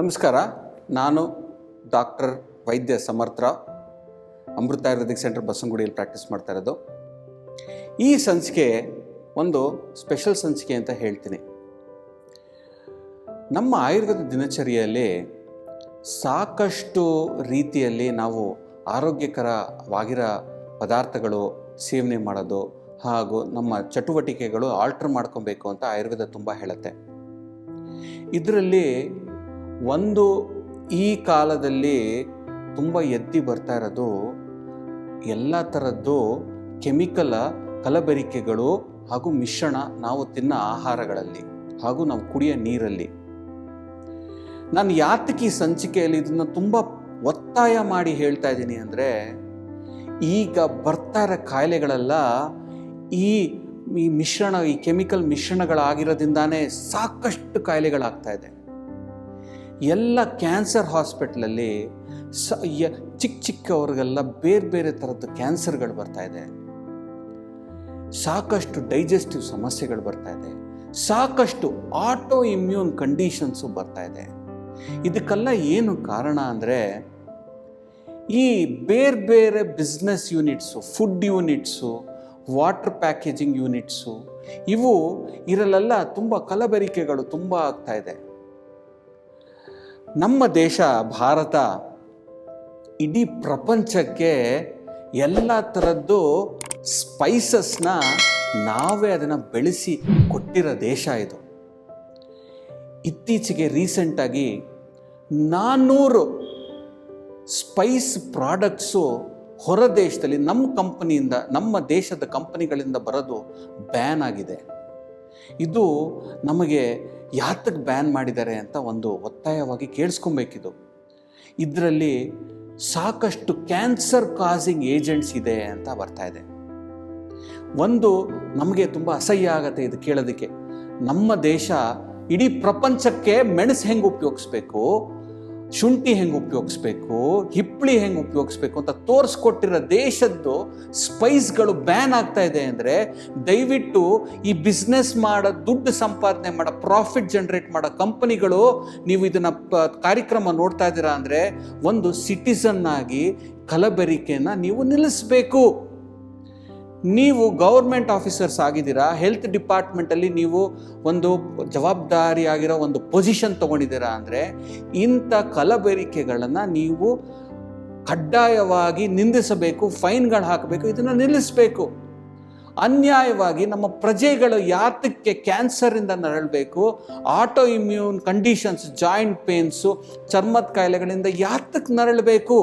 ನಮಸ್ಕಾರ. ನಾನು ಡಾಕ್ಟರ್ ವೈದ್ಯ ಸಮರ್ಥ, ಅಮೃತ ಆಯುರ್ವೇದಿಕ್ ಸೆಂಟರ್ ಬಸಂಗುಡಿಯಲ್ಲಿ ಪ್ರಾಕ್ಟೀಸ್ ಮಾಡ್ತಾ ಇರೋದು. ಈ ಸಂಚಿಕೆ ಒಂದು ಸ್ಪೆಷಲ್ ಸಂಚಿಕೆ ಅಂತ ಹೇಳ್ತೀನಿ. ನಮ್ಮ ಆಯುರ್ವೇದ ದಿನಚರಿಯಲ್ಲಿ ಸಾಕಷ್ಟು ರೀತಿಯಲ್ಲಿ ನಾವು ಆರೋಗ್ಯಕರವಾಗಿರೋ ಪದಾರ್ಥಗಳು ಸೇವನೆ ಮಾಡೋದು ಹಾಗೂ ನಮ್ಮ ಚಟುವಟಿಕೆಗಳು ಆಲ್ಟ್ರ್ ಮಾಡ್ಕೊಬೇಕು ಅಂತ ಆಯುರ್ವೇದ ತುಂಬ ಹೇಳುತ್ತೆ. ಇದರಲ್ಲಿ ಒಂದು ಈ ಕಾಲದಲ್ಲಿ ತುಂಬ ಎತ್ತಿ ಬರ್ತಾ ಇರೋದು ಎಲ್ಲ ಥರದ್ದು ಕೆಮಿಕಲ ಕಲಬೆರಿಕೆಗಳು ಹಾಗೂ ಮಿಶ್ರಣ ನಾವು ತಿನ್ನೋ ಆಹಾರಗಳಲ್ಲಿ ಹಾಗೂ ನಾವು ಕುಡಿಯೋ ನೀರಲ್ಲಿ. ನಾನು ಯಾತಕ್ಕೆ ಈ ಸಂಚಿಕೆಯಲ್ಲಿ ಇದನ್ನು ತುಂಬ ಒತ್ತಾಯ ಮಾಡಿ ಹೇಳ್ತಾ ಇದ್ದೀನಿ ಅಂದರೆ, ಈಗ ಬರ್ತಾ ಇರೋ ಕಾಯಿಲೆಗಳೆಲ್ಲ ಈ ಈ ಮಿಶ್ರಣ, ಈ ಕೆಮಿಕಲ್ ಮಿಶ್ರಣಗಳಾಗಿರೋದ್ರಿಂದಾನೇ ಸಾಕಷ್ಟು ಕಾಯಿಲೆಗಳಾಗ್ತಾ ಇದೆ. ಎಲ್ಲ ಕ್ಯಾನ್ಸರ್ ಹಾಸ್ಪಿಟ್ಲಲ್ಲಿ ಸ ಚಿಕ್ಕ ಚಿಕ್ಕವ್ರಿಗೆಲ್ಲ ಬೇರೆ ಬೇರೆ ಥರದ ಕ್ಯಾನ್ಸರ್ಗಳು ಬರ್ತಾ ಇದೆ. ಸಾಕಷ್ಟು ಡೈಜೆಸ್ಟಿವ್ ಸಮಸ್ಯೆಗಳು ಬರ್ತಾ ಇದೆ. ಸಾಕಷ್ಟು ಆಟೋ ಇಮ್ಯೂನ್ ಕಂಡೀಷನ್ಸು ಬರ್ತಾ ಇದೆ. ಇದಕ್ಕೆಲ್ಲ ಏನು ಕಾರಣ ಅಂದರೆ, ಈ ಬೇರೆ ಬೇರೆ business units, food units, water packaging units, ಇವು ಇರಲೆಲ್ಲ ತುಂಬ ಕಲಬೆರಿಕೆಗಳು ತುಂಬ ಆಗ್ತಾ ಇದೆ. ನಮ್ಮ ದೇಶ, ಭಾರತ ಇಡೀ ಪ್ರಪಂಚಕ್ಕೆ ಎಲ್ಲ ಥರದ್ದು ಸ್ಪೈಸಸ್ನ ನಾವೇ ಅದನ್ನು ಬೆಳೆಸಿ ಕೊಟ್ಟಿರೋ ದೇಶ ಇದು. ಇತ್ತೀಚೆಗೆ ರೀಸೆಂಟಾಗಿ ನಾನ್ನೂರು ಸ್ಪೈಸ್ ಪ್ರಾಡಕ್ಟ್ಸು ಹೊರ ದೇಶದಲ್ಲಿ ನಮ್ಮ ಕಂಪನಿಯಿಂದ ನಮ್ಮ ದೇಶದ ಕಂಪನಿಗಳಿಂದ ಬರೋದು ಬ್ಯಾನ್ ಆಗಿದೆ. ಇದು ನಮಗೆ ಯಾತಕ್ಕೆ ಬ್ಯಾನ್ ಮಾಡಿದ್ದಾರೆ ಅಂತ ಒಂದು ಒತ್ತಾಯವಾಗಿ ಕೇಳಿಸ್ಕೊಬೇಕಿದು. ಇದರಲ್ಲಿ ಸಾಕಷ್ಟು ಕ್ಯಾನ್ಸರ್ ಕಾಸಿಂಗ್ ಏಜೆಂಟ್ಸ್ ಇದೆ ಅಂತ ಬರ್ತಾ ಇದೆ. ಒಂದು ನಮಗೆ ತುಂಬ ಅಸಹ್ಯ ಆಗತ್ತೆ ಇದು ಕೇಳೋದಕ್ಕೆ. ನಮ್ಮ ದೇಶ ಇಡೀ ಪ್ರಪಂಚಕ್ಕೆ ಮೆಣಸು ಹೆಂಗೆ ಉಪಯೋಗಿಸ್ಬೇಕು? ಶುಂಠಿ ಹೆಂಗೆ ಉಪಯೋಗಿಸ್ಬೇಕು ಹಿಪ್ಪಳಿ ಹೆಂಗೆ ಉಪಯೋಗಿಸ್ಬೇಕು ಅಂತ ತೋರಿಸ್ಕೊಟ್ಟಿರೋ ದೇಶದ್ದು ಸ್ಪೈಸ್ಗಳು ಬ್ಯಾನ್ ಆಗ್ತಾ ಇದೆ ಅಂದರೆ ದಯವಿಟ್ಟು ಈ ಬಿಸ್ನೆಸ್ ಮಾಡೋ, ದುಡ್ಡು ಸಂಪಾದನೆ ಮಾಡೋ ಪ್ರಾಫಿಟ್ ಜನ್ರೇಟ್ ಮಾಡೋ ಕಂಪನಿಗಳು ನೀವು ಇದನ್ನು ಕಾರ್ಯಕ್ರಮ ನೋಡ್ತಾ ಇದ್ದೀರಾ ಅಂದರೆ ಒಂದು ಸಿಟಿಸನ್ ಆಗಿ ಕಲಬೆರಿಕೆಯನ್ನು ನೀವು ನಿಲ್ಲಿಸಬೇಕು. ನೀವು ಗೌರ್ಮೆಂಟ್ ಆಫೀಸರ್ಸ್ ಆಗಿದ್ದೀರಾ ಹೆಲ್ತ್ ಡಿಪಾರ್ಟ್ಮೆಂಟಲ್ಲಿ ನೀವು ಒಂದು ಜವಾಬ್ದಾರಿಯಾಗಿರೋ ಒಂದು ಪೊಸಿಷನ್ ತೊಗೊಂಡಿದ್ದೀರಾ ಅಂದರೆ ಇಂಥ ಕಲಬೆರಿಕೆಗಳನ್ನು ನೀವು ಕಡ್ಡಾಯವಾಗಿ ನಿಂದಿಸಬೇಕು ಫೈನ್ಗಳು ಹಾಕಬೇಕು, ಇದನ್ನು ನಿಲ್ಲಿಸಬೇಕು. ಅನ್ಯಾಯವಾಗಿ ನಮ್ಮ ಪ್ರಜೆಗಳು ಯಾತಕ್ಕೆ ಕ್ಯಾನ್ಸರಿಂದ ನರಳಬೇಕು auto immune conditions joint pains ಚರ್ಮದ ಕಾಯಿಲೆಗಳಿಂದ ಯಾತಕ್ಕೆ ನರಳಬೇಕು?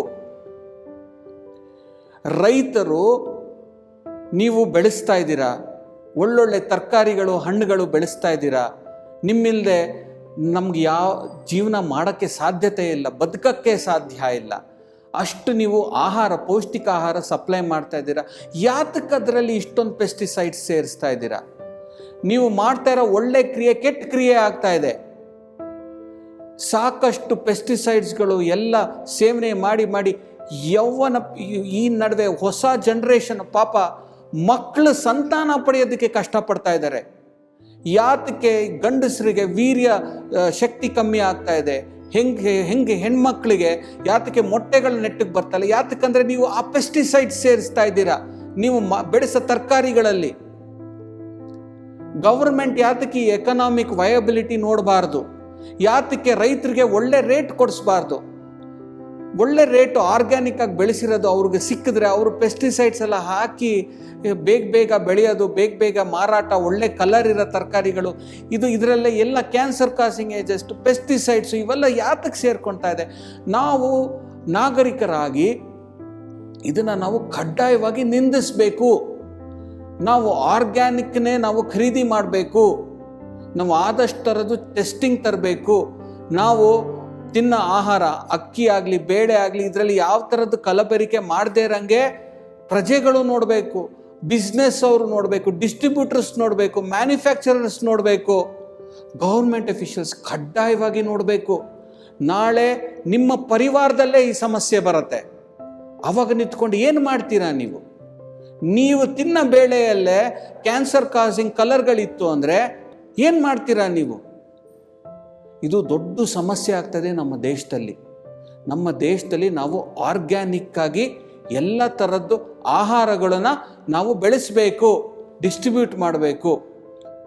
ರೈತರು ನೀವು ಬೆಳೆಸ್ತಾ ಇದ್ದೀರಾ? ಒಳ್ಳೊಳ್ಳೆ ತರಕಾರಿಗಳು, ಹಣ್ಣುಗಳು ಬೆಳೆಸ್ತಾ ಇದ್ದೀರಾ? ನಿಮ್ಮಿಲ್ಲದೆ ನಮ್ಗೆ ಯಾವ ಜೀವನ ಮಾಡೋಕ್ಕೆ ಸಾಧ್ಯತೆ ಇಲ್ಲ, ಬದುಕಕ್ಕೆ ಸಾಧ್ಯ ಇಲ್ಲ. ಅಷ್ಟು ನೀವು ಆಹಾರ ಪೌಷ್ಟಿಕ ಆಹಾರ ಸಪ್ಲೈ ಮಾಡ್ತಾ ಇದ್ದೀರಾ? ಯಾತಕ್ಕೆ ಅದರಲ್ಲಿ ಇಷ್ಟೊಂದು ಪೆಸ್ಟಿಸೈಡ್ಸ್ ಸೇರಿಸ್ತಾ ಇದ್ದೀರಾ? ನೀವು ಮಾಡ್ತಾ ಇರೋ ಒಳ್ಳೆ ಕ್ರಿಯೆ ಕೆಟ್ಟ ಕ್ರಿಯೆ ಆಗ್ತಾ ಇದೆ. ಸಾಕಷ್ಟು ಪೆಸ್ಟಿಸೈಡ್ಸ್ಗಳು ಎಲ್ಲ ಸೇವನೆ ಮಾಡಿ ಮಾಡಿ ಯೌವನ ಈ- ನಡುವೆ ಹೊಸ ಜನ್ರೇಷನ್ ಪಾಪ ಮಕ್ಕಳು ಸಂತಾನ ಪಡೆಯೋದಕ್ಕೆ ಕಷ್ಟಪಡ್ತಾ ಇದ್ದಾರೆ. ಯಾತಕ್ಕೆ ಗಂಡಸರಿಗೆ ವೀರ್ಯ ಶಕ್ತಿ ಕಮ್ಮಿ ಆಗ್ತಾ ಇದೆ. ಹೆಂಗೆ ಹೆಂಗೆ ಹೆಣ್ಮಕ್ಳಿಗೆ ಯಾತಕ್ಕೆ ಮೊಟ್ಟೆಗಳು ನೆಟ್ಟಿಗೆ ಬರ್ತಲ್ಲ ಯಾತಕ್ಕಂದ್ರೆ ನೀವು ಆ ಪೆಸ್ಟಿಸೈಡ್ ಸೇರಿಸ್ತಾ ಇದ್ದೀರಾ. ನೀವು ಮ, ಬೆಳೆಸೋ ತರಕಾರಿಗಳಲ್ಲಿ. ಗೌರ್ಮೆಂಟ್ ಯಾತಕ್ಕೆ ಎಕನಾಮಿಕ್ ವಯಬಿಲಿಟಿ ನೋಡಬಾರ್ದು. ಯಾತಕ್ಕೆ ರೈತರಿಗೆ ಒಳ್ಳೆ ರೇಟ್ ಕೊಡಿಸ್ಬಾರ್ದು. ಒಳ್ಳೆ ರೇಟು ಆರ್ಗ್ಯಾನಿಕ್ ಆಗಿ ಬೆಳೆಸಿರೋದು ಅವ್ರಿಗೆ ಸಿಕ್ಕಿದ್ರೆ ಅವರು ಪೆಸ್ಟಿಸೈಡ್ಸ್ ಎಲ್ಲ ಹಾಕಿ ಬೇಗ ಬೇಗ ಬೆಳೆಯೋದು, ಬೇಗ ಬೇಗ ಮಾರಾಟ, ಒಳ್ಳೆ ಕಲರ್ ಇರೋ ತರಕಾರಿಗಳು. ಇದು ಇದರಲ್ಲೇ ಎಲ್ಲ ಕ್ಯಾನ್ಸರ್ ಕಾಸಿಂಗ್ ಏಜೆಸ್ಟ್ ಪೆಸ್ಟಿಸೈಡ್ಸು ಇವೆಲ್ಲ ಯಾತಕ್ಕೆ ಸೇರ್ಕೊಳ್ತಾ ಇದೆ? ನಾವು ನಾಗರಿಕರಾಗಿ ಇದನ್ನು ನಾವು ಕಡ್ಡಾಯವಾಗಿ ನಿಂದಿಸಬೇಕು. ನಾವು ಆರ್ಗ್ಯಾನಿಕ್ನೇ ನಾವು ಖರೀದಿ ಮಾಡಬೇಕು. ನಾವು ಆದಷ್ಟು ಟೆಸ್ಟಿಂಗ್ ತರಬೇಕು. ನಾವು ತಿನ್ನೋ ಆಹಾರ, ಅಕ್ಕಿ ಆಗಲಿ, ಬೇಳೆ ಆಗಲಿ, ಇದರಲ್ಲಿ ಯಾವ ಥರದ್ದು ಕಲಬೆರಿಕೆ ಮಾಡದೇ ಇರಂಗೆ ಪ್ರಜೆಗಳು ನೋಡಬೇಕು ಬಿಸ್ನೆಸ್ ಅವರು ನೋಡಬೇಕು ಡಿಸ್ಟ್ರಿಬ್ಯೂಟರ್ಸ್ ನೋಡಬೇಕು ಮ್ಯಾನುಫ್ಯಾಕ್ಚರರ್ಸ್ ನೋಡಬೇಕು ಗೌರ್ಮೆಂಟ್ ಅಫಿಷಿಯಲ್ಸ್ ಕಡ್ಡಾಯವಾಗಿ ನೋಡಬೇಕು. ನಾಳೆ ನಿಮ್ಮ ಪರಿವಾರದಲ್ಲೇ ಈ ಸಮಸ್ಯೆ ಬರುತ್ತೆ. ಅವಾಗ ನಿಂತ್ಕೊಂಡು ಏನು ಮಾಡ್ತೀರಾ ನೀವು? ನೀವು ತಿನ್ನ ಬೇಳೆಯಲ್ಲೇ ಕ್ಯಾನ್ಸರ್ ಕಾಸಿಂಗ್ ಕಲರ್ಗಳಿತ್ತು ಅಂದರೆ ಏನು ಮಾಡ್ತೀರಾ ನೀವು? ಇದು ದೊಡ್ಡ ಸಮಸ್ಯೆ ಆಗ್ತದೆ ನಮ್ಮ ದೇಶದಲ್ಲಿ. ನಮ್ಮ ದೇಶದಲ್ಲಿ ನಾವು ಆರ್ಗ್ಯಾನಿಕ್ಕಾಗಿ ಎಲ್ಲ ಥರದ್ದು ಆಹಾರಗಳನ್ನು ನಾವು ಬೆಳೆಸಬೇಕು ಡಿಸ್ಟ್ರಿಬ್ಯೂಟ್ ಮಾಡಬೇಕು.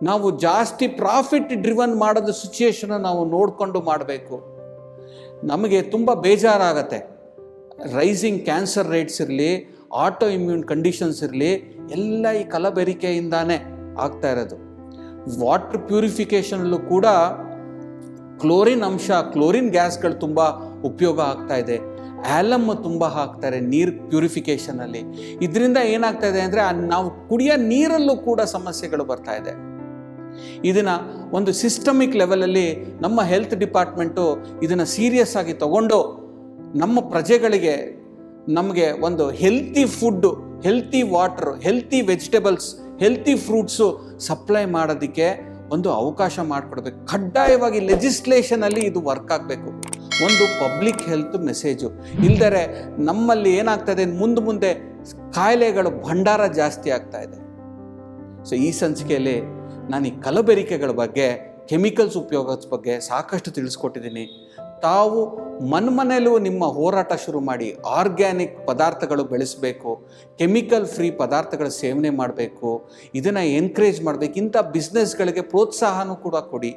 ನಾವು ಜಾಸ್ತಿ ಪ್ರಾಫಿಟ್ ಡ್ರಿವನ್ ಮಾಡೋದು ಸಿಚುಯೇಷನ್ ನಾವು ನೋಡಿಕೊಂಡು ಮಾಡಬೇಕು. ನಮಗೆ ತುಂಬ ಬೇಜಾರಾಗತ್ತೆ. ರೈಸಿಂಗ್ ಕ್ಯಾನ್ಸರ್ ರೇಟ್ಸ್ ಇರಲಿ ಆಟೋ ಇಮ್ಯೂನ್ ಕಂಡೀಷನ್ಸ್ ಇರಲಿ, ಎಲ್ಲ ಈ ಕಲಬೆರಿಕೆಯಿಂದಾನೇ ಆಗ್ತಾ ಇರೋದು. ವಾಟರ್ ಪ್ಯೂರಿಫಿಕೇಷನಲ್ಲೂ ಕೂಡ ಕ್ಲೋರಿನ್ ಅಂಶ, ಕ್ಲೋರಿನ್ ಗ್ಯಾಸ್ಗಳು ತುಂಬ ಉಪಯೋಗ ಆಗ್ತಾ ಇದೆ. ಆ್ಯಲಮ್ ತುಂಬ ಹಾಕ್ತಾರೆ ನೀರು ಪ್ಯೂರಿಫಿಕೇಷನಲ್ಲಿ ಇದರಿಂದ ಏನಾಗ್ತಾ ಇದೆ ಅಂದರೆ ನಾವು ಕುಡಿಯೋ ನೀರಲ್ಲೂ ಕೂಡ ಸಮಸ್ಯೆಗಳು ಬರ್ತಾ ಇದೆ. ಇದನ್ನು ಒಂದು ಸಿಸ್ಟಮಿಕ್ ಲೆವೆಲಲ್ಲಿ ನಮ್ಮ ಹೆಲ್ತ್ ಡಿಪಾರ್ಟ್ಮೆಂಟು ಇದನ್ನು ಸೀರಿಯಸ್ ಆಗಿ ತಗೊಂಡು ನಮ್ಮ ಪ್ರಜೆಗಳಿಗೆ ನಮಗೆ ಒಂದು healthy food healthy water healthy vegetables healthy fruits supply ಮಾಡೋದಕ್ಕೆ ಒಂದು ಅವಕಾಶ ಮಾಡಿಕೊಡ್ಬೇಕು ಕಡ್ಡಾಯವಾಗಿ ಲೆಜಿಸ್ಲೇಷನಲ್ಲಿ ಇದು ವರ್ಕ್ ಆಗಬೇಕು. ಒಂದು ಪಬ್ಲಿಕ್ ಹೆಲ್ತ್ ಮೆಸೇಜು ಇಲ್ಲದರೆ ನಮ್ಮಲ್ಲಿ ಏನಾಗ್ತದೆ? ಮುಂದೆ ಮುಂದೆ ಕಾಯಿಲೆಗಳು ಭಂಡಾರ ಜಾಸ್ತಿ ಆಗ್ತಾ ಇದೆ. ಸೊ ಈ ಸಂಚಿಕೆಯಲ್ಲಿ ನಾನು ಈ ಕಲಬೆರಿಕೆಗಳ ಬಗ್ಗೆ ಕೆಮಿಕಲ್ಸ್ ಉಪಯೋಗದ ಬಗ್ಗೆ ಸಾಕಷ್ಟು ತಿಳಿಸ್ಕೊಟ್ಟಿದ್ದೀನಿ. ತಾವು ಮನ್ಮನೆಯಲ್ಲೂ ನಿಮ್ಮ ಹೋರಾಟ ಶುರು ಮಾಡಿ ಆರ್ಗ್ಯಾನಿಕ್ ಪದಾರ್ಥಗಳು ಬೆಳೆಸಬೇಕು, ಕೆಮಿಕಲ್ ಫ್ರೀ ಪದಾರ್ಥಗಳ ಸೇವನೆ ಮಾಡಬೇಕು, ಇದನ್ನು ಎನ್ಕರೇಜ್ ಮಾಡಬೇಕು, ಇಂಥ ಬಿಸ್ನೆಸ್ಗಳಿಗೆ ಪ್ರೋತ್ಸಾಹನೂ ಕೂಡ ಕೊಡಿ.